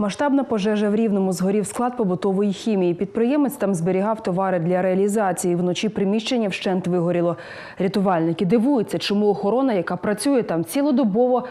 Масштабна пожежа в Рівному згорів склад побутової хімії. Підприємець там зберігав товари для реалізації. Вночі приміщення вщент вигоріло. Рятувальники дивуються, чому охорона, яка працює там цілодобово,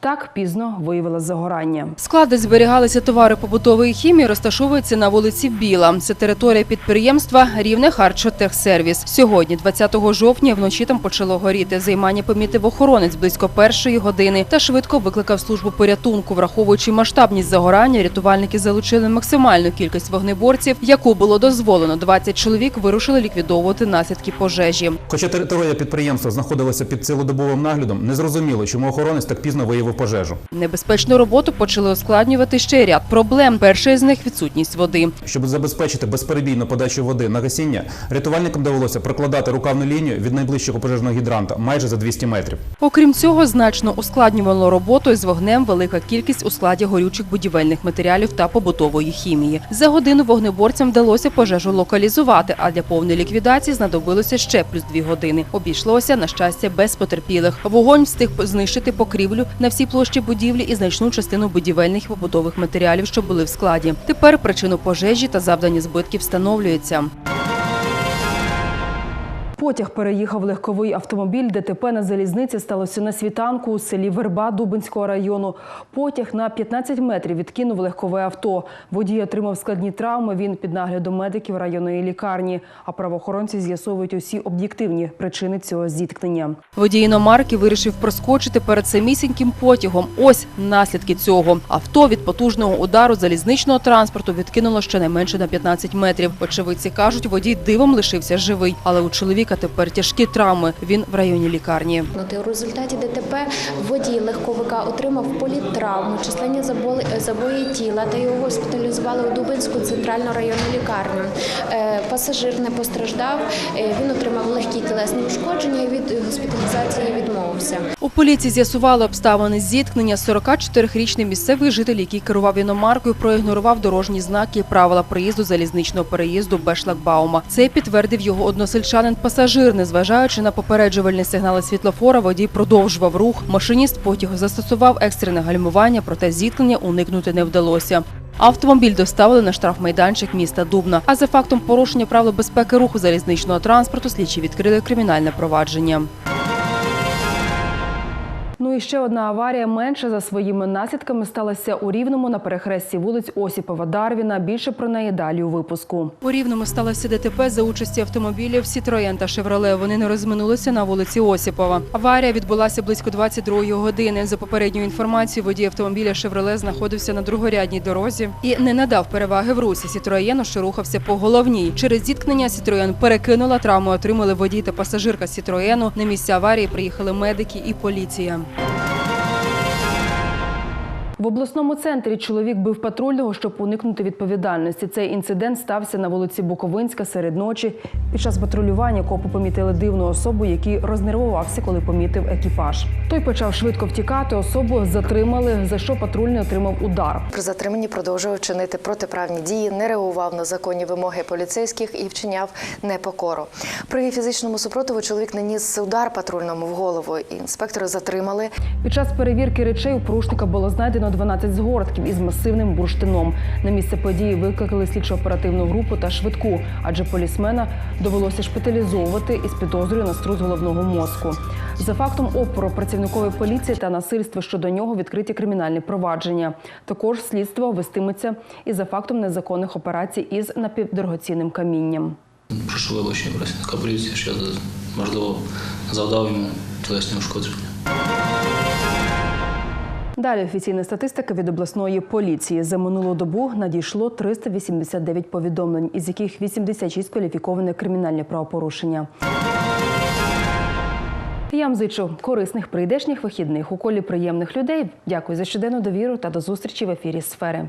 так пізно виявила загорання. Склад, де зберігалися товари побутової хімії, розташовується на вулиці Біла. Це територія підприємства Рівне Харчотехсервіс. Сьогодні, 20 жовтня, вночі там почало горіти. Займання помітив охоронець близько першої години та швидко викликав службу порятунку. Враховуючи масштабність загорання, рятувальники залучили максимальну кількість вогнеборців, яку було дозволено. 20 чоловік вирушили ліквідовувати наслідки пожежі. Хоча територія підприємства знаходилася під цілодобовим наглядом, незрозуміло, чому охоронець так пізно виявив пожежу. Небезпечну роботу почали ускладнювати ще ряд проблем. Перший з них відсутність води. Щоб забезпечити безперебійну подачу води на гасіння, рятувальникам довелося прокладати рукавну лінію від найближчого пожежного гідранта майже за 200 метрів. Окрім цього, значно ускладнювало роботу із вогнем велика кількість у складі горючих будівельних матеріалів та побутової хімії. За годину вогнеборцям вдалося пожежу локалізувати, а для повної ліквідації знадобилося ще плюс дві години. Обійшлося на щастя без потерпілих. Вогонь встиг знищити покрівлю на всій площі будівлі і значну частину будівельних і побутових матеріалів, що були в складі. Тепер причину пожежі та завдані збитків встановлюється. Потяг переїхав легковий автомобіль. ДТП на залізниці сталося на світанку у селі Верба Дубинського району. Потяг на 15 метрів відкинув легкове авто. Водій отримав складні травми. Він під наглядом медиків районної лікарні. А правоохоронці з'ясовують усі об'єктивні причини цього зіткнення. Водій іномарки вирішив проскочити перед самісіньким потягом. Ось наслідки цього. Авто від потужного удару залізничного транспорту відкинуло щонайменше на 15 метрів. Очевидці кажуть, водій дивом лишився живий, але у чоловіка тепер тяжкі травми. Він в районі лікарні. Ну, У результаті ДТП водій легковика отримав політтравму, численні заболи- забої тіла та його госпіталізували у Дубинську центральну районну лікарню. Е, Пасажир не постраждав, е, він отримав легкі тілесні ушкодження і від госпіталізації відмовився. У поліції з'ясували обставини зіткнення. 44-річний місцевий житель, який керував іномаркою, проігнорував дорожні знаки і правила проїзду залізничного переїзду без шлагбаума. Це підтвердив його односельчанин-пасажир. Незважаючи на попереджувальні сигнали світлофора, водій продовжував рух. Машиніст потягу застосував екстрене гальмування, проте зіткнення уникнути не вдалося. Автомобіль доставили на штрафмайданчик міста Дубна. А за фактом порушення правил безпеки руху залізничного транспорту слідчі відкрили кримінальне провадження. Ну і ще одна аварія менше за своїми наслідками сталася у Рівному на перехресті вулиць Осіпова Дарвіна. Більше про неї далі у випуску. У Рівному сталося ДТП за участі автомобілів «Сітроєн» та «Шевроле». Вони не розминулися на вулиці Осіпова. Аварія відбулася близько 22-ї години. За попередньою інформацією, водій автомобіля «Шевроле» знаходився на другорядній дорозі і не надав переваги в русі «Сітроєну», що рухався по головній. Через зіткнення «Сітроєн» перекинула травму, отримали водій та пасажирка «Сітроєну». На місце аварії приїхали медики і поліція. you. В обласному центрі чоловік бив патрульного, щоб уникнути відповідальності. Цей інцидент стався на вулиці Буковинська серед ночі. Під час патрулювання копи помітили дивну особу, який рознервувався, коли помітив екіпаж. Той почав швидко втікати. Особу затримали, за що патрульний отримав удар. При затриманні продовжував чинити протиправні дії, не реагував на законні вимоги поліцейських і вчиняв непокору. При фізичному супротиву чоловік наніс удар патрульному в голову. Інспектори затримали. Під час перевірки речей у порушника було знайдено 12 згортків із масивним бурштином. На місце події викликали слідчо-оперативну групу та швидку, адже полісмена довелося шпиталізовувати із підозрою на струс головного мозку. За фактом опору працівникової поліції та насильства щодо нього відкриті кримінальні провадження. Також слідство вестиметься і за фактом незаконних операцій із напівдорогоцінним камінням. Прошу вибачення працівника поліції, що я можливо завдав йому тілесні ушкодження. Далі офіційна статистика від обласної поліції. За минулу добу надійшло 389 повідомлень, із яких 86 кваліфіковані кримінальні правопорушення. Я вам зичу корисних прийдешніх вихідних у колі приємних людей. Дякую за щоденну довіру та до зустрічі в ефірі сфери.